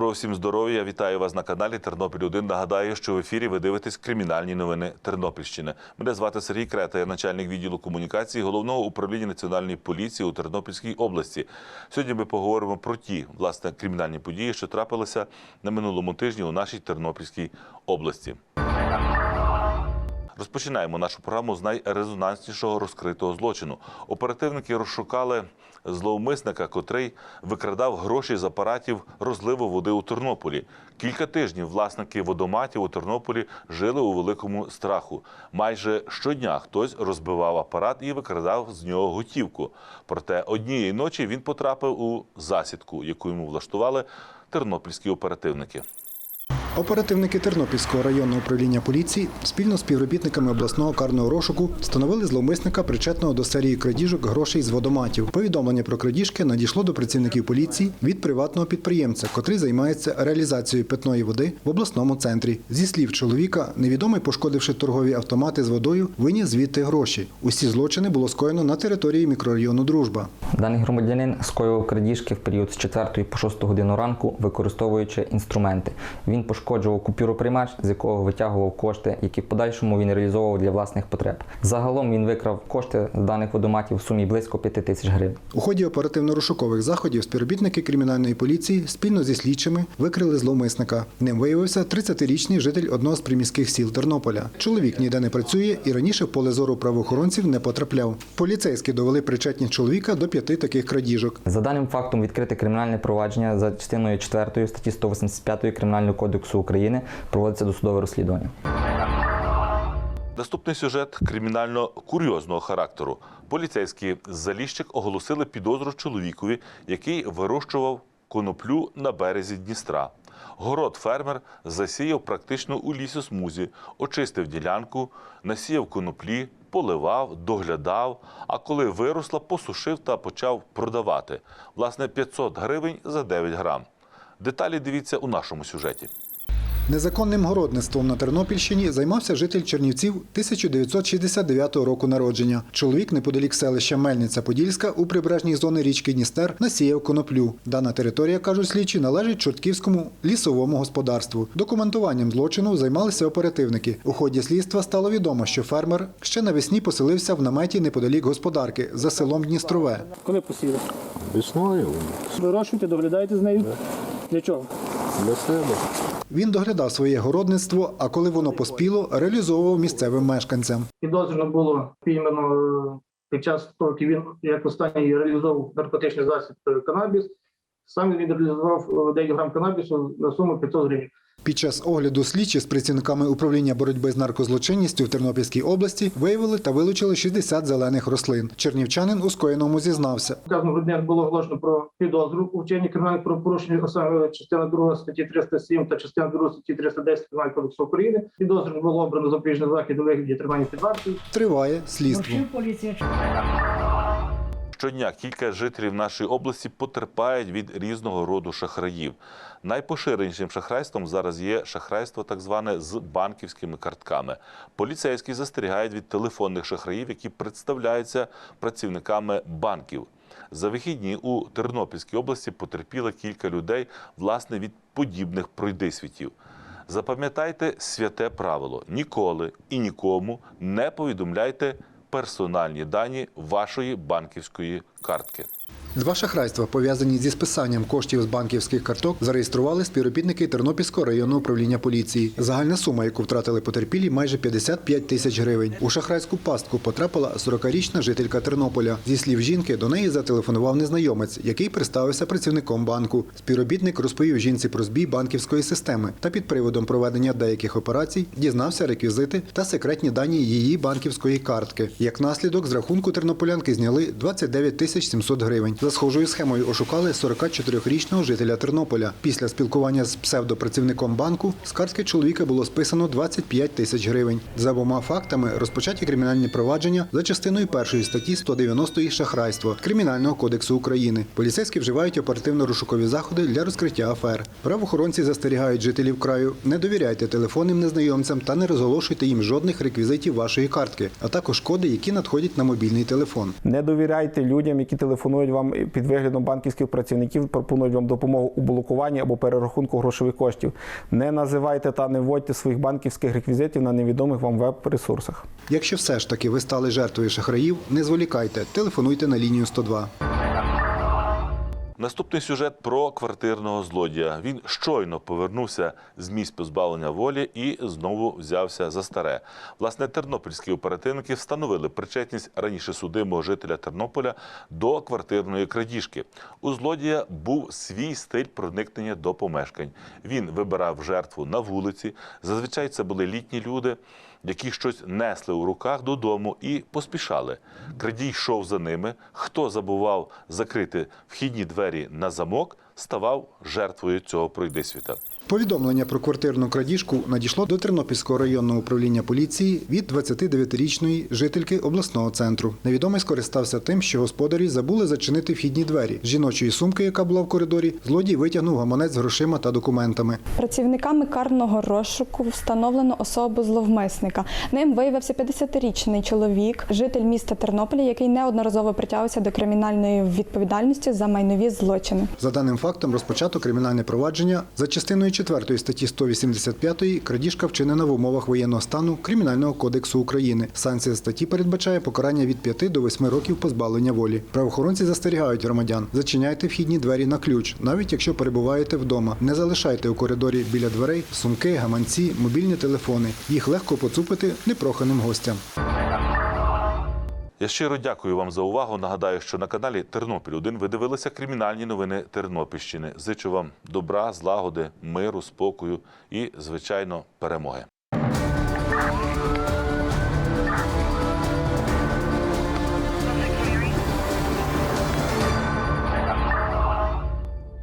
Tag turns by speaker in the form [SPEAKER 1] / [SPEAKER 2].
[SPEAKER 1] Доброго всім здоров'я. Вітаю вас на каналі Тернопіль 1 Нагадаю, що в ефірі ви дивитесь кримінальні новини Тернопільщини. Мене звати Сергій Крета, я начальник відділу комунікації головного управління національної поліції у Тернопільській області. Сьогодні ми поговоримо про ті власне кримінальні події, що трапилися на минулому тижні у нашій Тернопільській області. Розпочинаємо нашу програму з найрезонанснішого розкритого злочину. Оперативники розшукали зловмисника, котрий викрадав гроші з апаратів розливу води у Тернополі. Кілька тижнів власники водоматів у Тернополі жили у великому страху. Майже щодня хтось розбивав апарат і викрадав з нього готівку. Проте однієї ночі він потрапив у засідку, яку йому влаштували тернопільські оперативники.
[SPEAKER 2] Оперативники Тернопільського районного управління поліції спільно з співробітниками обласного карного розшуку встановили зловмисника, причетного до серії крадіжок грошей з водоматів. Повідомлення про крадіжки надійшло до працівників поліції від приватного підприємця, котрий займається реалізацією питної води в обласному центрі. Зі слів чоловіка, невідомий, пошкодивши торгові автомати з водою, виніс звідти гроші. Усі злочини було скоєно на території мікрорайону Дружба.
[SPEAKER 3] Даний громадянин скоював крадіжки в період з 4 по 6 годину ранку, використовуючи інструменти. Він пошкоджував купюроприймач, з якого витягував кошти, які в подальшому він реалізовував для власних потреб. Загалом він викрав кошти з даних водоматів в сумі близько 5 тисяч гривень.
[SPEAKER 2] У ході оперативно-розшукових заходів співробітники кримінальної поліції спільно зі слідчими викрили зловмисника. Ним виявився 30-річний житель одного з приміських сіл Тернополя. Чоловік ніде не працює і раніше в поле зору правоохоронців не потрапляв. Поліцейські довели причетність чоловіка до п'яти таких крадіжок.
[SPEAKER 3] За даним фактом відкрите кримінальне провадження за частиною 4 статті 185 Кримінального кодексу України проводиться досудове розслідування.
[SPEAKER 1] Наступний сюжет кримінально курйозного характеру. Поліцейські з Заліщик оголосили підозру чоловікові, який вирощував коноплю на березі Дністра. Город фермер засіяв практично у лісосмузі, очистив ділянку, насіяв коноплі, поливав, доглядав. А коли виросла, посушив та почав продавати. Власне, 500 гривень за 9 грам. Деталі дивіться у нашому сюжеті.
[SPEAKER 2] Незаконним городництвом на Тернопільщині займався житель Чернівців 1969 року народження. Чоловік неподалік селища Мельниця-Подільська у прибережній зоні річки Дністер насіяв коноплю. Дана територія, кажуть слідчі, належить Чортківському лісовому господарству. Документуванням злочину займалися оперативники. У ході слідства стало відомо, що фермер ще навесні поселився в наметі неподалік господарки за селом Дністрове.
[SPEAKER 4] Коли посіли?
[SPEAKER 5] Весною
[SPEAKER 4] Вирощуєте, доглядаєте з нею? Для чого?
[SPEAKER 5] Для.
[SPEAKER 2] Він доглядав своє городництво, а коли воно поспіло, реалізовував місцевим мешканцям.
[SPEAKER 4] Підозрено було піймано е, під час того, як він як останній реалізовував наркотичний засіб е, канабіс. Сам він реалізував е, 9 грам канабісу на суму 500 гривень.
[SPEAKER 2] Під час огляду слідчі з працівниками управління боротьби з наркозлочинністю в Тернопільській області виявили та вилучили 60 зелених рослин. Чернівчанин у скоєному зізнався.
[SPEAKER 4] Вказано грудня було оголошено про підозру у вчиненні кримінальних правопорушень, саме частина 2 статті 307 та частина 2 статті 310 Кримінального кодексу України. Підозру було обрано запобіжний захід у вигляді тримання під вартою.
[SPEAKER 2] Триває слідство.
[SPEAKER 1] Щодня кілька жителів нашої області потерпають від різного роду шахраїв. Найпоширенішим шахрайством зараз є шахрайство, так зване з банківськими картками. Поліцейські застерігають від телефонних шахраїв, які представляються працівниками банків. За вихідні у Тернопільській області потерпіло кілька людей власне від подібних пройдисвітів. Запам'ятайте святе правило: ніколи і нікому не повідомляйте персональні дані вашої банківської картки.
[SPEAKER 2] Два шахрайства, пов'язані зі списанням коштів з банківських карток, зареєстрували співробітники Тернопільського районного управління поліції. Загальна сума, яку втратили потерпілі, майже 55 тисяч гривень. У шахрайську пастку потрапила 40-річна жителька Тернополя. Зі слів жінки, до неї зателефонував незнайомець, який представився працівником банку. Співробітник розповів жінці про збій банківської системи та під приводом проведення деяких операцій дізнався реквізити та секретні дані її банківської картки. Як наслідок, з рахунку тернополянки зняли 29 тисяч 700 гривень. За схожою схемою ошукали 44-річного жителя Тернополя. Після спілкування з псевдопрацівником банку з картки чоловіка було списано 25 тисяч гривень. За обома фактами розпочаті кримінальні провадження за частиною першої статті 190 шахрайство Кримінального кодексу України. Поліцейські вживають оперативно-розшукові заходи для розкриття афер. Правоохоронці застерігають жителів краю: не довіряйте телефонним незнайомцям та не розголошуйте їм жодних реквізитів вашої картки, а також коди, які надходять на мобільний телефон.
[SPEAKER 6] Не довіряйте людям, які телефонують вам під виглядом банківських працівників пропонують вам допомогу у блокуванні або перерахунку грошових коштів. Не називайте та не вводьте своїх банківських реквізитів на невідомих вам веб-ресурсах.
[SPEAKER 2] Якщо все ж таки ви стали жертвою шахраїв, не зволікайте, телефонуйте на лінію 102.
[SPEAKER 1] Наступний сюжет про квартирного злодія. Він щойно повернувся з місць позбавлення волі і знову взявся за старе. Власне, тернопільські оперативники встановили причетність раніше судимого жителя Тернополя до квартирної крадіжки. У злодія був свій стиль проникнення до помешкань. Він вибирав жертву на вулиці. Зазвичай це були літні люди. Які щось несли у руках додому і поспішали. Крадій йшов за ними. Хто забував закрити вхідні двері на замок, ставав жертвою цього пройдисвіта.
[SPEAKER 2] Повідомлення про квартирну крадіжку надійшло до Тернопільського районного управління поліції від 29-річної жительки обласного центру. Невідомий скористався тим, що господарі забули зачинити вхідні двері. З жіночої сумки, яка була в коридорі, злодій витягнув гаманець з грошима та документами.
[SPEAKER 7] Працівниками карного розшуку встановлено особу зловмисника. Ним виявився 50-річний чоловік, житель міста Тернополя, який неодноразово притягувався до кримінальної відповідальності за майнові злочини.
[SPEAKER 2] За даним фактом розпочато кримінальне провадження за частиною 4 статті 185 крадіжка вчинена в умовах воєнного стану Кримінального кодексу України. Санкція статті передбачає покарання від 5 до 8 років позбавлення волі. Правоохоронці застерігають громадян: зачиняйте вхідні двері на ключ, навіть якщо перебуваєте вдома. Не залишайте у коридорі біля дверей сумки, гаманці, мобільні телефони. Їх легко поцупити непроханим гостям.
[SPEAKER 1] Я щиро дякую вам за увагу. Нагадаю, що на каналі Тернопіль 1 ви дивилися кримінальні новини Тернопільщини. Зичу вам добра, злагоди, миру, спокою і, звичайно, перемоги.